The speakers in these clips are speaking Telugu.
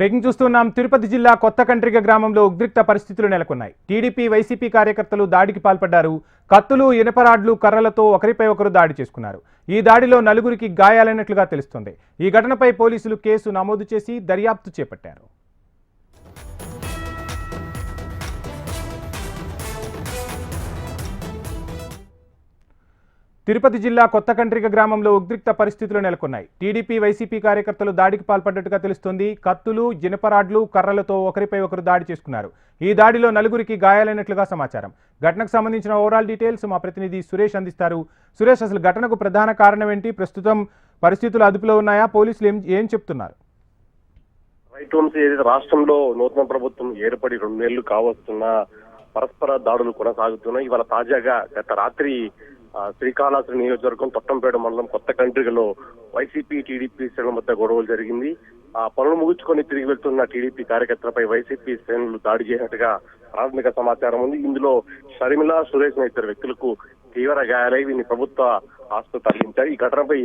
బ్రేకింగ్ చూస్తున్నాం. తిరుపతి జిల్లా కొత్త కంట్రిగ గ్రామంలో ఉద్రిక్త పరిస్థితులు నెలకొన్నాయి. టీడీపీ వైసీపీ కార్యకర్తలు దాడికి పాల్పడ్డారు. కత్తులు ఇనపరాడ్లు కర్రలతో ఒకరిపై ఒకరు దాడి చేసుకున్నారు. ఈ దాడిలో నలుగురికి గాయాలైనట్లుగా తెలుస్తోంది. ఈ ఘటనపై పోలీసులు కేసు నమోదు చేసి దర్యాప్తు చేపట్టారు. తిరుపతి జిల్లా కొత్త కంట్రిక గ్రామంలో ఉద్రిక్త పరిస్థితులు నెలకొన్నాయి. టీడీపీ వైసీపీ కార్యకర్తలు దాడికి పాల్పడ్డట్టుగా తెలుస్తోంది. కత్తులు జినపరాడ్లు కర్రలతో ఒకరిపై ఒకరు దాడి చేసుకున్నారు. ఈ దాడిలో నలుగురికి గాయాలైనట్లుగా సమాచారం. ఘటనకు సంబంధించిన ఓవరాల్ డీటెయిల్స్ మా ప్రతినిధి సురేష్ అందిస్తారు. సురేష్ అసలు ఘటనకు ప్రధాన కారణం ఏంటి ప్రస్తుతం పరిస్థితులు అదుపులో ఉన్నాయా? పోలీసులు ఏం ఏం చెప్తున్నారు? రైట్ ఏదైతే రాష్ట్రంలో నూతన ప్రభుత్వం ఏర్పడి రెండేళ్ళు కావస్తున్న పరస్పర దాడులు కొనసాగుతున్నాయి. ఇవాళ తాజాగా గత రాత్రి శ్రీకాళహస్తి నియోజకవర్గం తొట్టంపేట మండలం కొత్త కంట్రికలో వైసీపీ టీడీపీ శ్రేణుల మధ్య గొడవలు జరిగింది. ఆ పనులు ముగించుకొని తిరిగి వెళ్తున్న టీడీపీ కార్యకర్తలపై వైసీపీ శ్రేణులు దాడి చేసినట్టుగా ప్రాథమిక సమాచారం ఉంది. ఇందులో షర్మిల సురేష్ అనే ఇద్దరు వ్యక్తులకు తీవ్ర గాయాలై వీరిని ప్రభుత్వ ఆసుపత్రి తరలించారు. ఈ ఘటనపై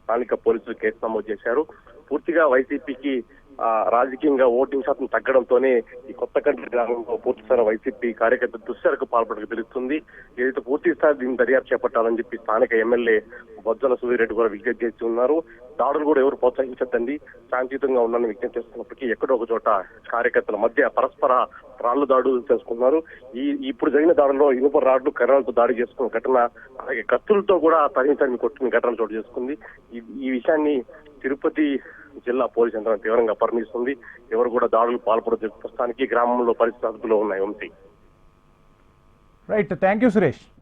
స్థానిక పోలీసులు కేసు నమోదు చేశారు. పూర్తిగా వైసీపీకి రాజకీయంగా ఓటింగ్ శాతం తగ్గడంతోనే ఈ కొత్త కంటి గ్రామంలో పూర్తి స్థాయి వైసీపీ కార్యకర్త దుశ్చరకు పాల్పడక తెలుస్తుంది ఏదైతే పూర్తి స్థాయి దీన్ని దర్యాప్తు చేపట్టాలని చెప్పి స్థానిక ఎమ్మెల్యే బొజ్జల సుధీరెడ్డి కూడా విజ్ఞప్తి చేసి ఉన్నారు. దాడులు కూడా ఎవరు ప్రోత్సహించద్దండి. శాంతియుతంగా ఉండాలని విజ్ఞప్తి చేస్తున్నప్పటికీ ఎక్కడో ఒక చోట కార్యకర్తల మధ్య పరస్పర రాళ్ళు దాడులు చేసుకున్నారు. ఈ ఇప్పుడు జరిగిన దాడిలో ఇనుప రాడ్లు కర్రలతో దాడి చేసుకున్న ఘటన అలాగే కత్తులతో కూడా తరిమితరిమి కొట్టిన ఘటన చోటు చేసుకుంది. ఈ- ఈ విషయాన్ని తిరుపతి జిల్లా పోలీస్ యంత్రం తీవ్రంగా పరిణిస్తుంది ఎవరు కూడా దాడులు పాల్పడదు ప్రస్తుతానికి గ్రామంలో పరిస్థితి అదుపులో ఉన్నాయి Vamsi right thank you Suresh